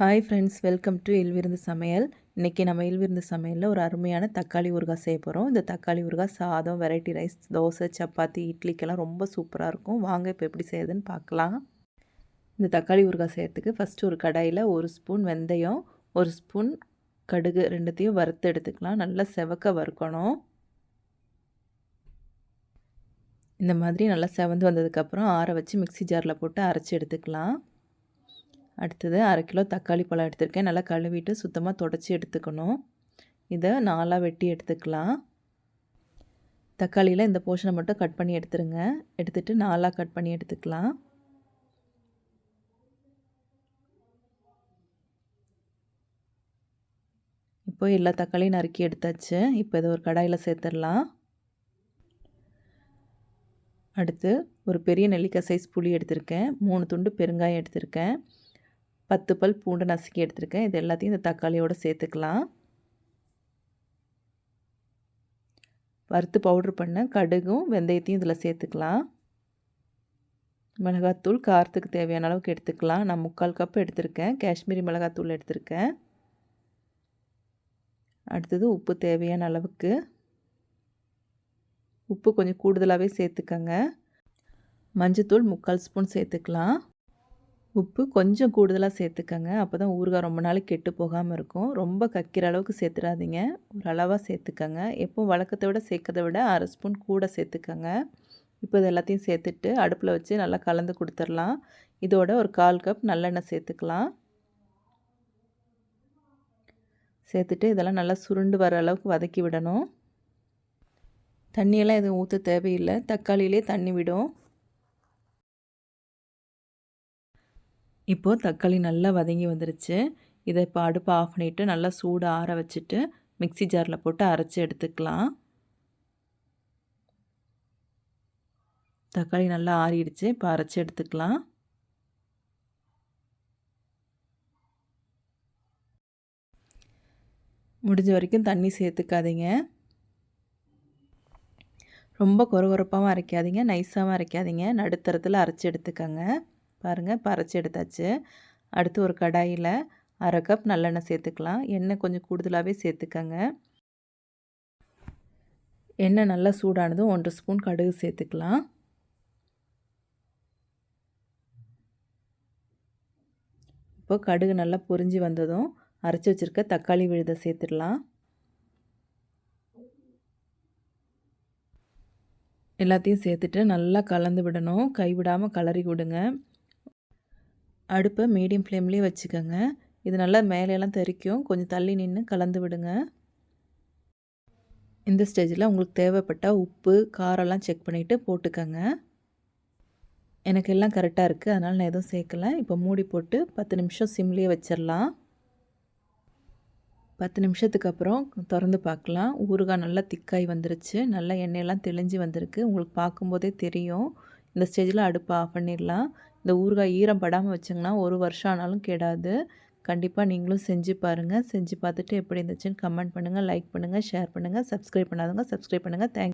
Hi friends welcome to எல்விருந்து சமையல். இன்றைக்கி நம்ம எல்விருந்து சமையலில் ஒரு அருமையான தக்காளி ஊறுகாய் செய்ய போகிறோம் இந்த தக்காளி ஊறுகாய் சாதம் வெரைட்டி ரைஸ் தோசை சப்பாத்தி இட்லிக்கெல்லாம் ரொம்ப சூப்பராக இருக்கும். வாங்க இப்போ எப்படி செய்யுதுன்னு பார்க்கலாம். இந்த தக்காளி ஊறுகாய் செய்கிறதுக்கு ஃபஸ்ட்டு ஒரு கடாயில் ஒரு ஸ்பூன் வெந்தயம் ஒரு ஸ்பூன் கடுகு ரெண்டுத்தையும் வறுத்து எடுத்துக்கலாம். நல்லா செவக்க வறுக்கணும். இந்த மாதிரி நல்லா செவந்து வந்ததுக்கப்புறம் ஆற வச்சு மிக்சி ஜாரில் போட்டு அரைச்சி எடுத்துக்கலாம். அடுத்தது அரை கிலோ தக்காளி பழம் எடுத்திருக்கேன். நல்லா கழுவிட்டு சுத்தமாக தொடச்சி எடுத்துக்கணும். இதை நாலாக வெட்டி எடுத்துக்கலாம். தக்காளியில் இந்த போர்ஷனை மட்டும் கட் பண்ணி எடுத்துருங்க. எடுத்துகிட்டு நாலாக கட் பண்ணி எடுத்துக்கலாம். இப்போ எல்லா தக்காளியும் நறுக்கி எடுத்தாச்சு. இப்போ இதை ஒரு கடாயில் சேர்த்துடலாம். அடுத்து ஒரு பெரிய நெல்லிக்காய் சைஸ் புளி எடுத்திருக்கேன். மூணு துண்டு பெருங்காயம் எடுத்திருக்கேன். பத்து பல் பூண்டு நசுக்கி எடுத்துருக்கேன். இது எல்லாத்தையும் இந்த தக்காளியோடு சேர்த்துக்கலாம். வறுத்து பவுட்ரு பண்ண கடுகும் வெந்தயத்தையும் இதில் சேர்த்துக்கலாம். மிளகாத்தூள் காரத்துக்கு தேவையான அளவுக்கு எடுத்துக்கலாம். நான் முக்கால் கப் எடுத்திருக்கேன். காஷ்மீரி மிளகாத்தூள் எடுத்திருக்கேன். அடுத்தது உப்பு தேவையான அளவுக்கு. உப்பு கொஞ்சம் கூடுதலாகவே சேர்த்துக்கங்க. மஞ்சத்தூள் முக்கால் ஸ்பூன் சேர்த்துக்கலாம். உப்பு கொஞ்சம் கூடுதலாக சேர்த்துக்கங்க. அப்போ தான் ஊறுகாய் ரொம்ப நாளைக்கு கெட்டு போகாமல் இருக்கும். ரொம்ப கக்கிற அளவுக்கு சேர்த்துடாதீங்க ஒரு அளவாக சேர்த்துக்கங்க. எப்போ வழக்கத்தை விட சேர்க்கறத விட அரை ஸ்பூன் கூட சேர்த்துக்கங்க. இப்போ இது எல்லாத்தையும் சேர்த்துட்டு அடுப்பில் வச்சு நல்லா கலந்து கொடுத்துர்லாம் இதோட ஒரு கால் கப் நல்லெண்ணெய் சேர்த்துக்கலாம். சேர்த்துட்டு இதெல்லாம் நல்லா சுருண்டு வர அளவுக்கு வதக்கி விடணும். தண்ணியெல்லாம் எதுவும் ஊற்ற தேவையில்லை. தக்காளியிலே தண்ணி விடும். இப்போது தக்காளி நல்லா வதங்கி வந்துருச்சு. இதை இப்போ அடுப்பை ஆஃப் பண்ணிவிட்டு நல்லா சூடு ஆற வச்சுட்டு மிக்சி ஜாரில் போட்டு அரைச்சி எடுத்துக்கலாம். தக்காளி நல்லா ஆறிடுச்சு இப்போ அரைச்சி எடுத்துக்கலாம். முடிஞ்ச வரைக்கும் தண்ணி சேர்த்துக்காதீங்க. ரொம்ப கொரகொரப்பாகவும் அரைக்காதீங்க நைஸாகவும் அரைக்காதீங்க நடுத்தரத்தில் அரைச்சி எடுத்துக்கோங்க. பாருங்கள் பறச்சி எடுத்தாச்சு. அடுத்து ஒரு கடாயில் அரை கப் நல்லெண்ணெய் சேர்த்துக்கலாம். எண்ணெய் கொஞ்சம் கூடுதலாகவே சேர்த்துக்கங்க. எண்ணெய் நல்லா சூடானதும் ஒன்றரை ஸ்பூன் கடுகு சேர்த்துக்கலாம். இப்போ கடுகு நல்லா பொரிஞ்சு வந்ததும் அரைச்சி வச்சுருக்க தக்காளி விழுதை சேர்த்துடலாம். எல்லாத்தையும் சேர்த்துட்டு நல்லா கலந்து விடணும். கைவிடாமல் கலரி விடுங்க. அடுப்பை மீடியம் ஃப்ளேம்லேயே வச்சுக்கோங்க. இது நல்லா மேலெல்லாம் தெறிக்கும். கொஞ்சம் தள்ளி நின்று கலந்து விடுங்க. இந்த ஸ்டேஜில் உங்களுக்கு தேவைப்பட்டால் உப்பு காரெல்லாம் செக் பண்ணிவிட்டு போட்டுக்கோங்க. எனக்கு எல்லாம் கரெக்டாக இருக்குது அதனால் நான் எதுவும் சேர்க்கலை. இப்போ மூடி போட்டு பத்து நிமிஷம் சிம்லேயே வச்சிடலாம் பத்து நிமிஷத்துக்கு அப்புறம் திறந்து பார்க்கலாம் ஊறுகாய் நல்லா திக்காய் வந்துருச்சு. நல்லா எண்ணெயெல்லாம் தெளிஞ்சு வந்திருக்கு. உங்களுக்கு பார்க்கும்போதே தெரியும். இந்த ஸ்டேஜில் அடுப்பை ஆஃப் பண்ணிடலாம். இந்த ஊறுகாய் ஈரம் படாமல் வச்சிங்கன்னா ஒரு வருஷம் ஆனாலும் கெடாது. கண்டிப்பாக நீங்களும் செஞ்சு பாருங்கள் செஞ்சு பார்த்துட்டு எப்படி இருந்துச்சுன்னு கமெண்ட் பண்ணுங்கள் லைக் பண்ணுங்கள் ஷேர் பண்ணுங்கள் சப்ஸ்கிரைப் பண்ணாதவங்க சப்ஸ்கிரைப் பண்ணுங்கள் தேங்க்